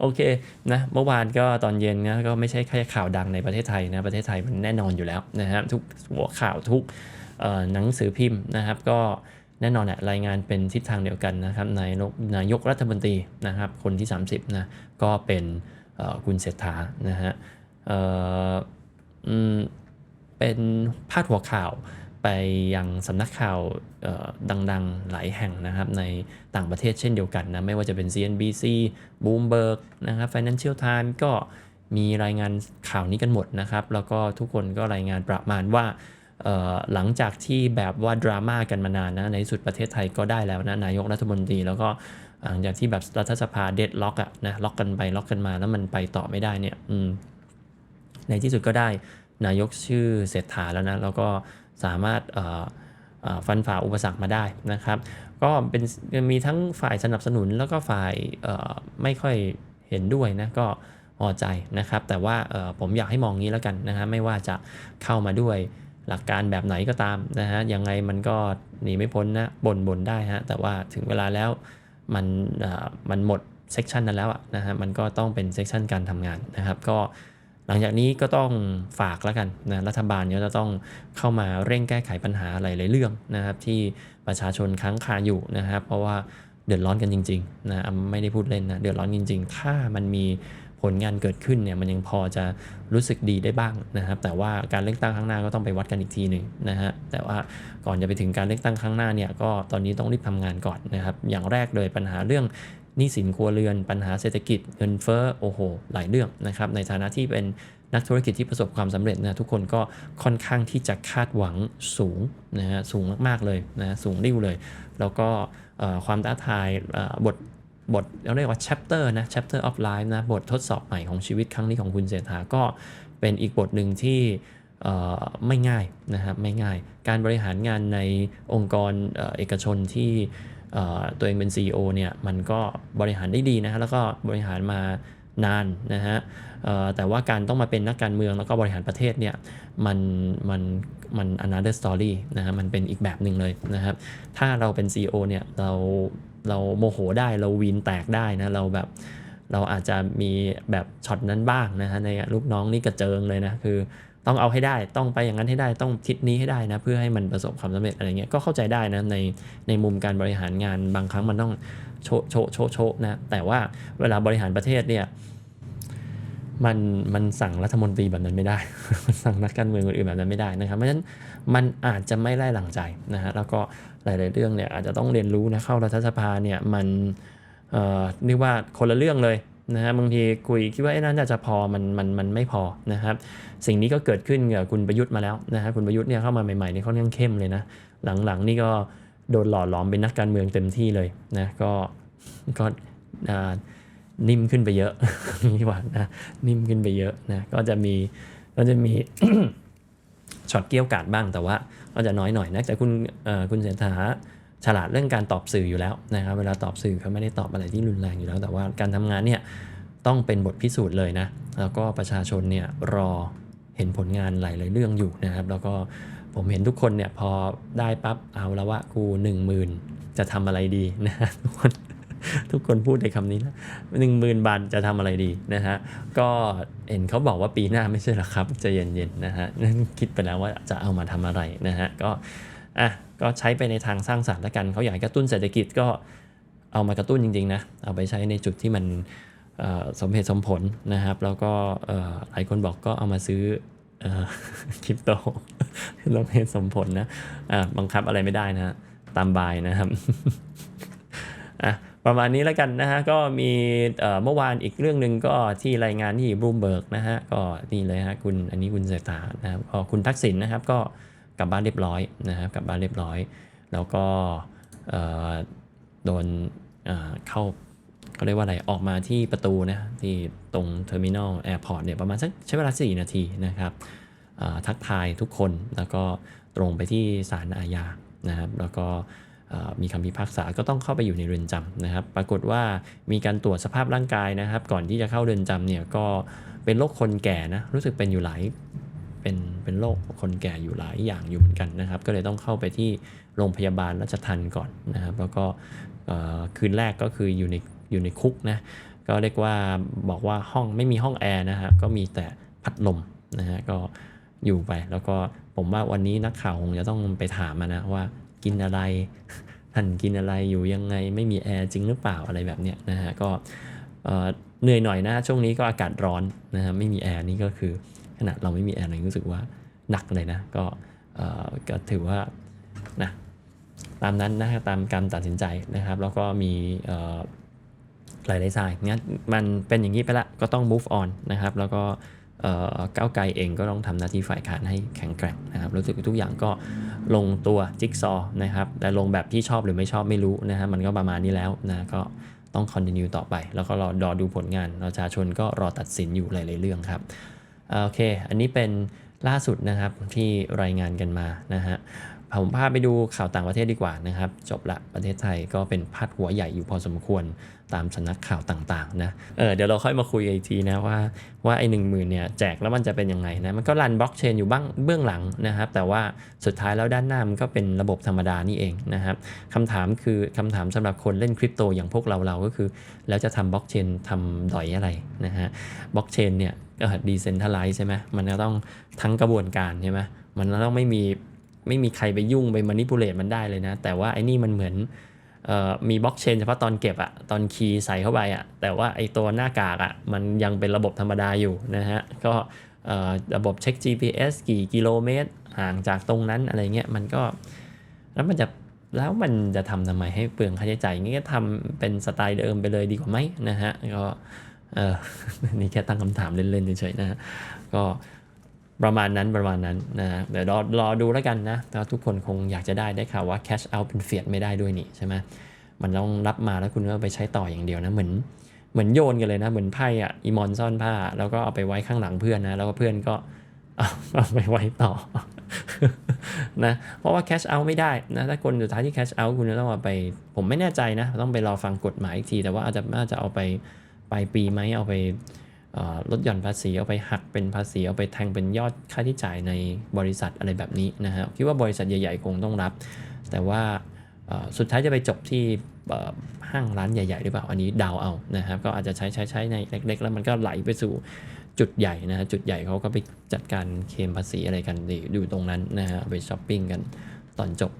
โอเคนะเมื่อวานก็ตอนเย็นนะก็ไม่ใช่แค่ข่าวดังในประเทศไทยนะประเทศไทยมันแน่นอนอยู่แล้วนะฮะทุกหัวข่าวทุกหนังสือพิมพ์นะครับ ก็แน่นอนแหละรายงานเป็นทิศทางเดียวกันนะครับนายกนายกรัฐมนตรีนะครับ คนที่ 30นะก็เป็นคุณเศรษฐานะฮะเอ่อเป็นพาดหัวข่าว ไปยังสำนักข่าวดังๆ หลายแห่งนะครับในต่างประเทศเช่นเดียวกันนะ ไม่ว่าจะเป็น CNBC Bloomberg นะครับ Financial Times ก็มีรายงานข่าวนี้กันหมดนะครับ แล้วก็ทุกคนก็รายงานประมาณว่าหลังจากที่แบบว่าดราม่ากันมานานนะ ในที่สุดประเทศไทยก็ได้แล้วนะ นายกรัฐมนตรีแล้วก็หลังจากที่แบบรัฐสภาเด็ดล็อกอะนะล็อกกันไปล็อกกันมาแล้วมันไปต่อไม่ได้เนี่ยในที่สุดก็ได้นายกชื่อเศรษฐาแล้วนะ แล้วก็ สามารถฟันฝ่าอุปสรรคมาได้นะครับ ก็เป็นมีทั้งฝ่ายสนับสนุนแล้วก็ฝ่ายไม่ค่อยเห็นด้วยนะก็พอใจนะครับ แต่ว่าผมอยากให้มองงี้แล้วกันนะฮะไม่ว่าจะเข้ามาด้วยหลักการแบบไหนก็ตามนะฮะยังไงมันก็หนีไม่พ้นนะบ่นบ่นได้ฮะแต่ว่าถึงเวลาแล้วมันมันหมดเซกชันนั้นแล้วนะฮะมันก็ต้องเป็นเซกชันการทำงานนะครับก็ หลังจากนี้ก็ต้องฝากแล้วกันนะรัฐบาลก็จะต้องเข้ามาเร่งแก้ไขปัญหาหลายๆเรื่องนะครับ ที่ประชาชนค้างคาอยู่นะครับ เพราะว่าเดือดร้อนกันจริงๆนะไม่ได้พูดเล่นนะเดือดร้อนจริง ๆ ถ้ามันมีผลงานเกิดขึ้นเนี่ยมันยังพอจะรู้สึกดีได้บ้างนะครับ แต่ว่าการเลือกตั้งข้างหน้าก็ต้องไปวัดกันอีกทีหนึ่งนะฮะแต่ว่าก่อนจะไปถึงการเลือกตั้งข้างหน้าเนี่ยก็ตอนนี้ต้องรีบทำงานก่อนนะครับ อย่างแรกเลยปัญหาเรื่อง นี้สินครัวเรือนปัญหาเศรษฐกิจเงินเฟ้อโอ้โห หลายเรื่องนะครับ ในฐานะที่เป็นนักธุรกิจที่ประสบความสำเร็จนะทุกคนก็ค่อนข้างที่จะคาดหวังสูงนะฮะสูงมากๆเลยนะสูงริ้วเลย แล้วก็ความท้าทายบทบทเราเรียกว่า chapter นะ chapter of life นะบททดสอบใหม่ของชีวิตครั้งนี้ของคุณเศรษฐาก็เป็นอีกบทหนึ่งที่ไม่ง่ายนะครับไม่ง่าย การบริหารงานในองค์กรเอกชนที่ ตัวเองเป็น CEO เนี่ยมันก็บริหารได้ดีนะฮะแล้วก็บริหารมานานนะฮะแต่ว่าการต้องมาเป็นนักการเมืองแล้วก็บริหารประเทศเนี่ยมันมันมัน another story นะฮะมันเป็นอีกแบบหนึ่งเลยนะครับถ้าเราเป็น CEO เนี่ยเราเราโมโหได้เราวีนแตกได้นะเราแบบเราอาจจะมีแบบช็อตนั้นบ้างนะฮะในลูกน้องนี่กระเจิงเลยนะคือ ต้องเอาให้ได้ต้องไปอย่างนั้นให้ได้ต้องทิศนี้ให้ได้นะ เพื่อให้มันประสบความสำเร็จอะไรเงี้ยก็เข้าใจได้นะในในมุมการบริหารงานบางครั้งมันต้องโชะโชะโชโชะนะแต่ว่าเวลาบริหารประเทศเนี่ยมันมันสั่งรัฐมนตรีแบบนั้นไม่ได้ มันสั่งนักการเมืองคนอื่นแบบนั้นไม่ได้นะครับ เพราะฉะนั้นมันอาจจะไม่ไล่หลังใจนะฮะ แล้วก็หลาย ๆ เรื่องเนี่ยอาจจะต้องเรียนรู้นะ เข้ารัฐสภาเนี่ยมันเอ่อเรียกว่าคนละเรื่องเลย นะฮะบางทีคุยคิดว่าไอ้นั่นน่าจะพอมันมันมันไม่พอนะครับสิ่งนี้ก็เกิดขึ้นกับคุณประยุทธ์มาแล้วนะฮะคุณประยุทธ์เนี่ยเข้ามาใหม่ๆนี่ค่อนข้างเข้มเลยนะหลังๆนี่ก็โดนหล่อหลอมเป็นนักการเมืองเต็มที่เลยนะก็ก็นิ่มขึ้นไปเยอะนี่ดีกว่านะนิ่มขึ้นไปเยอะนะก็จะมีก็จะมีช็อตเกี้ยวกาดบ้างแต่ว่าก็จะน้อยหน่อยนะแต่คุณคุณเศรษฐา ฉลาดเรื่องการตอบสื่ออยู่แล้วนะครับเวลาตอบสื่อเขาไม่ได้ตอบอะไรที่รุนแรงอยู่แล้ว แต่ว่าการทำงานเนี่ยต้องเป็นบทพิสูจน์เลยนะแล้วก็ประชาชนเนี่ยรอเห็นผลงานหลาย ๆ เรื่องอยู่นะครับ แล้วก็ผมเห็นทุกคนเนี่ยพอได้ปั๊บเอาแล้วว่ากูหนึ่งหมื่นจะทำอะไรดีนะทุกคนทุกคนพูดในคำนี้นะหนึ่งหมื่นบาทจะทำอะไรดีนะฮะ ก็เห็นเขาบอกว่าปีหน้าไม่ใช่หรอครับจะเย็นๆนะฮะนั่นคิดไปแล้วว่าจะเอามาทำอะไรนะฮะ ก็ อะก็ใช้ไปในทางสร้างสรรค์ล้วกันเขาอยากกระตุ้นเศรษฐกิจก็เอามากระตุ้นจริงๆนะเอาไปใช้ในจุดที่มันสมเหตุสมผลนะครับ แล้วก็หลายคนบอกก็เอามาซื้ออคริปโตสมเหตุสมผลนะะบังคับอะไรไม่ได้นะตามบายนะครับอะประมาณนี้แล้วกันนะฮะก็มีเมื่อวานอีกเรื่องหนึ่งก็ที่รายงานที่บ o ูมเบิร์กนะฮะก็นี่เลยฮะคุณอันนี้คุณเศรษฐานะครับก็คุณทักษิณนะครับก็ กลับบ้านเรียบร้อยนะครับกลับบ้านเรียบร้อย แล้วก็โดนเเข้าเขาเรียกว่าอะไรออกมาที่ประตูนะที่ตรงเทอร์มินอลแอร์พอร์ตเนี่ยประมาณสักใช้เวลา 4 นาทีนะครับทักทายทุกคนแล้วก็ตรงไปที่ศาลอาญานะครับ แล้วก็มีคำพิพากษาก็ต้องเข้าไปอยู่ในเรือนจำนะครับ ปรากฏว่ามีการตรวจสภาพร่างกายนะครับ ก่อนที่จะเข้าเรือนจำเนี่ยก็เป็นโรคคนแก่นะรู้สึกเป็นอยู่หลาย เป็นเป็นโรคคนแก่อยู่หลายอย่างอยู่เหมือนกันนะครับ ก็เลยต้องเข้าไปที่โรงพยาบาลราชทันก่อนนะครับแล้วก็คืนแรกก็คืออยู่ในอยู่ในคุกนะก็เรียกว่าบอกว่าห้องไม่มีห้องแอร์นะฮะก็มีแต่พัดลมนะฮะก็อยู่ไปแล้วก็ผมว่าวันนี้นักข่าวคงจะต้องไปถามนะว่ากินอะไรท่านกินอะไรอยู่ยังไงไม่มีแอร์จริงหรือเปล่าอะไรแบบเนี้ยนะฮะก็เหนื่อยหน่อยนะช่วงนี้ก็อากาศร้อนนะฮะไม่มีแอร์นี่ก็คือ นาดเราไม่มีแอร์เรารู้สึกว่าหนักเลยนะก็ก็ถือว่านะตามนั้นนะครับตามการตัดสินใจนะครับ แล้วก็มีหลายๆสายงั้นมันเป็นอย่างนี้ไปละก็ต้อง move on นะครับ แล้วก็เก้าวไกลเองก็ต้องทำหน้าที่ฝ่ายค้านให้แข็งแกร่งนะครับรู้สึกทุกอย่างก็ลงตัวจิ๊กซอนะครับ แต่ลงแบบที่ชอบหรือไม่ชอบไม่รู้นะฮะมันก็ประมาณนี้แล้วนะก็ต้อง continue ต่อไป แล้วก็รอรอดูผลงานประชาชนก็รอตัดสินอยู่หลาย ๆ เรื่องครับ โอเค อันนี้เป็นล่าสุดนะครับที่รายงานกันมานะฮะผมพาไปดูข่าวต่างประเทศดีกว่านะครับ จบละประเทศไทยก็เป็นพาดหัวใหญ่อยู่พอสมควรตามสนักข่าวต่างๆนะเออเดี๋ยวเราค่อยมาคุยอีกทีนะว่าว่าไอ้หนึ่งหมื่นเนี่ยแจกแล้วมันจะเป็นยังไงนะมันก็รันบล็อกเชนอยู่บ้างเบื้องหลังนะครับ แต่ว่าสุดท้ายแล้วด้านหน้ามันก็เป็นระบบธรรมดานี่เองนะครับคำถามคือคำถามสำหรับคนเล่นคริปโตอย่างพวกเราเราก็คือ แล้วจะทำบล็อกเชนทำดอยอะไรนะฮะบล็อกเชนเนี่ย ก็ดีเซนทัลไลซ์ใช่ไหมมันก็ต้องทั้งกระบวนการใช่ไหมมันก็ต้องไม่มีไม่มีใครไปยุ่งไปมานิปูเลตมันได้เลยนะ แต่ว่าไอ้นี่มันเหมือนออมีบล็อกเชนเฉพาะตอนเก็บอะตอนคีย์ใส่เข้าไปอะแต่ว่าไอ้ตัวหน้ากากอะมันยังเป็นระบบธรรมดาอยู่นะฮะ ก็ระบบเช็ค GPS กี่กิโลเมตร ห่างจากตรงนั้นอะไรเงี้ยมันก็แล้วมันจะแล้วมันจะทำทำไมให้เปลืองค่าใช้จ่ายงี้ก็ทำเป็นสไตล์เดิมไปเลยดีกว่าไหมนะฮะก็ เออนี่แค่ตั้งคำถามเล่นๆเฉยๆนะฮะก็ประมาณนั้นประมาณนั้นนะเดี๋ยวรอรอดูแล้วกันนะแต่ว่าทุกคนคงอยากจะได้ได้ข่าวว่า cash out เป็นเฟียดไม่ได้ด้วยนี่ใช่ไหมมันต้องรับมาแล้วคุณก็ไปใช้ต่ออย่างเดียวนะเหมือนเหมือนโยนกันเลยนะเหมือนไพ่อะอีมอนซ่อนผ้า แล้วก็เอาไปไว้ข้างหลังเพื่อนนะแล้วก็เพื่อนก็เอาเอาไปไว้ต่อนะเพราะว่า cash out ไม่ได้นะถ้าคนสุดท้ายที่ cash out คุณจะต้องเอาไป ผมไม่แน่ใจนะ ต้องไปรอฟังกฎหมายอีกที แต่ว่าอาจจะน่าจะเอาไป ลายปีไหมเอาไปลดหย่อนภาษีเอาไปหักเป็นภาษีเอาไปแทงเป็นยอดค่าที่จ่ายในบริษัทอะไรแบบนี้นะฮะคิดว่าบริษัทใหญ่ๆคงต้องรับ แต่ว่าสุดท้ายจะไปจบที่ห้างร้านใหญ่ๆหรือเปล่าอันนี้ดาวเอานะครับก็อาจจะใช้ใช้ใช้ในเล็ก ๆ แล้วมันก็ไหลไปสู่จุดใหญ่นะฮะจุดใหญ่เขาก็ไปจัดการเคมภาษีอะไรกันดีอยู่ตรงนั้นนะฮะไปช้อปปิ้งกันตอนจบ